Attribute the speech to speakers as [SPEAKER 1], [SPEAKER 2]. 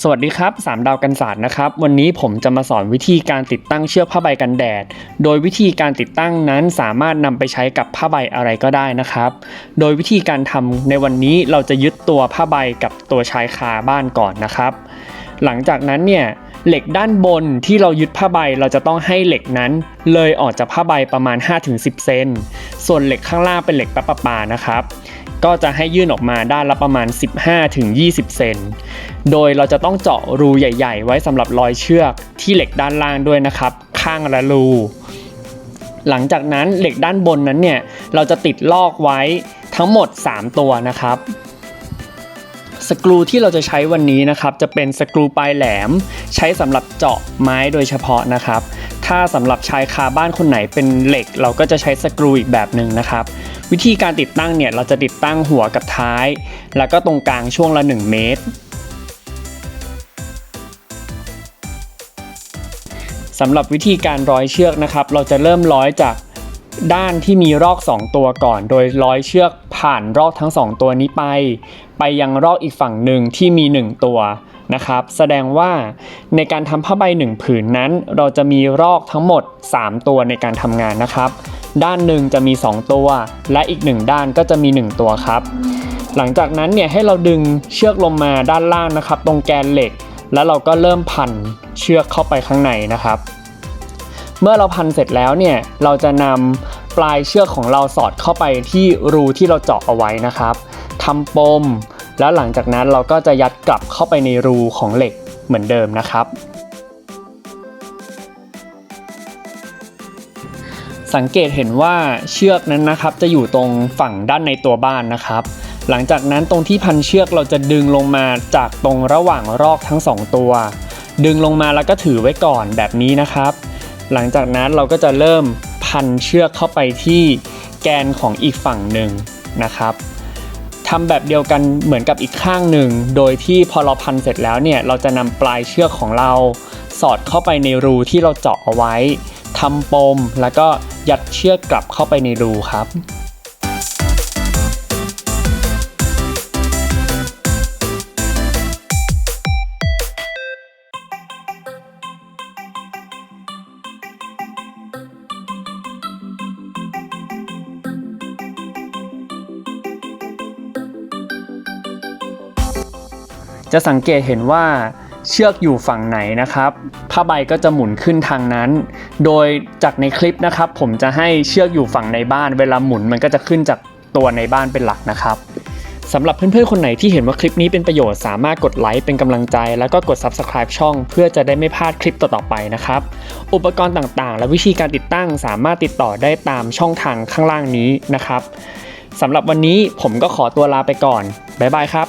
[SPEAKER 1] สวัสดีครับสามดาวกันศาสตร์นะครับ วันนี้ผมจะมาสอนวิธีการติดตั้งเชือกผ้าใบกันแดด โดยวิธีการติดตั้งนั้นสามารถนำไปใช้กับผ้าใบอะไรก็ได้นะครับ โดยวิธีการทำในวันนี้เราจะยึดตัวผ้าใบกับตัวชายคาบ้านก่อนนะครับ หลังจากนั้นเนี่ยเหล็กด้านบนที่เรายึดผ้าใบเราจะต้องให้เหล็กนั้น เลยออกจากผ้าใบประมาณ 5-10 เซน ส่วนเหล็กข้างล่างเป็นเหล็กประปานะครับ ก็จะให้ยื่นออกมาด้านละประมาณ 15-20 เซน โดยเราจะต้องเจาะรูใหญ่ ๆ ไว้สำหรับรอยเชือกที่เหล็กด้านล่างด้วยนะครับ ข้างละรู หลังจากนั้นเหล็กด้านบนนั้นเนี่ยเราจะติดลอกไว้ทั้งหมด 3 ตัวนะครับสกรูที่เราจะใช้วันนี้นะครับจะเป็นสกรูปลายแหลม ใช้สำหรับเจาะไม้โดยเฉพาะนะครับ ถ้าสำหรับชายคาบ้านคนไหนเป็นเหล็ก เราก็จะใช้สกรูอีกแบบหนึ่งนะครับ วิธีการติดตั้งเนี่ยเราจะติดตั้งหัวกับท้าย แล้วก็ตรงกลางช่วงละ 1 เมตรสำหรับวิธีการร้อยเชือกนะครับ เราจะเริ่มร้อยจากด้านที่มีรอก 2 ตัวก่อน โดยร้อยเชือกผ่านรอกทั้ง 2 ตัวนี้ไป ไปยังรอกอีกฝั่งหนึ่งที่มี 1 ตัวนะครับ แสดงว่าในการทำผ้าใบ 1 ผืนนั้น เราจะมีรอกทั้งหมด 3 ตัวในการทำงานนะครับ ด้านหนึ่งจะมี 2 ตัว และอีก 1 ด้านก็จะมี 1 ตัวครับ หลังจากนั้นเนี่ยให้เราดึงเชือกลงมาด้านล่างนะครับ ตรงแกนเหล็ก แล้วเราก็เริ่มพันเชือกเข้าไปข้างในนะครับ เมื่อเราพันเสร็จแล้วเนี่ยเราจะนำปลายเชือกของเราสอดเข้าไปที่รูที่เราเจาะเอาไว้นะครับทำปม แล้วหลังจากนั้นเราก็จะยัดกลับเข้าไปในรูของเหล็กเหมือนเดิมนะครับ สังเกตเห็นว่าเชือกนั้นนะครับจะอยู่ตรงฝั่งด้านในตัวบ้านนะครับ หลังจากนั้นตรงที่พันเชือกเราจะดึงลงมาจากตรงระหว่างรอกทั้งสองตัว ดึงลงมาแล้วก็ถือไว้ก่อนแบบนี้นะครับ หลังจากนั้นเราก็จะเริ่มพันเชือกเข้าไปที่แกนของอีกฝั่งหนึ่งนะครับทำแบบเดียวกันเหมือนกับอีกข้างหนึ่ง โดยที่พอเราพันเสร็จแล้วเนี่ยเราจะนำปลายเชือกของเรา สอดเข้าไปในรูที่เราเจาะเอาไว้ทำปมแล้วก็ ยัดเชือกกลับเข้าไปในรูครับ จะสังเกตเห็นว่า เชือกอยู่ฝั่งไหนนะครับผ้าใบก็จะหมุนขึ้นทางนั้น โดยจากในคลิปนะครับ ผมจะให้เชือกอยู่ฝั่งในบ้าน เวลาหมุนมันก็จะขึ้นจากตัวในบ้านเป็นหลักนะครับสำหรับเพื่อนๆ คนไหนที่เห็นว่าคลิปนี้เป็นประโยชน์สามารถกดไลค์เป็นกำลังใจ แล้วก็กด Subscribe ช่อง เพื่อจะได้ไม่พลาดคลิปต่อๆไปนะครับ อุปกรณ์ต่างๆ และวิธีการติดตั้งสามารถติดต่อได้ตามช่องทางข้างล่างนี้นะครับสำหรับวันนี้ผมก็ขอตัวลาไปก่อน บ๊ายบายครับ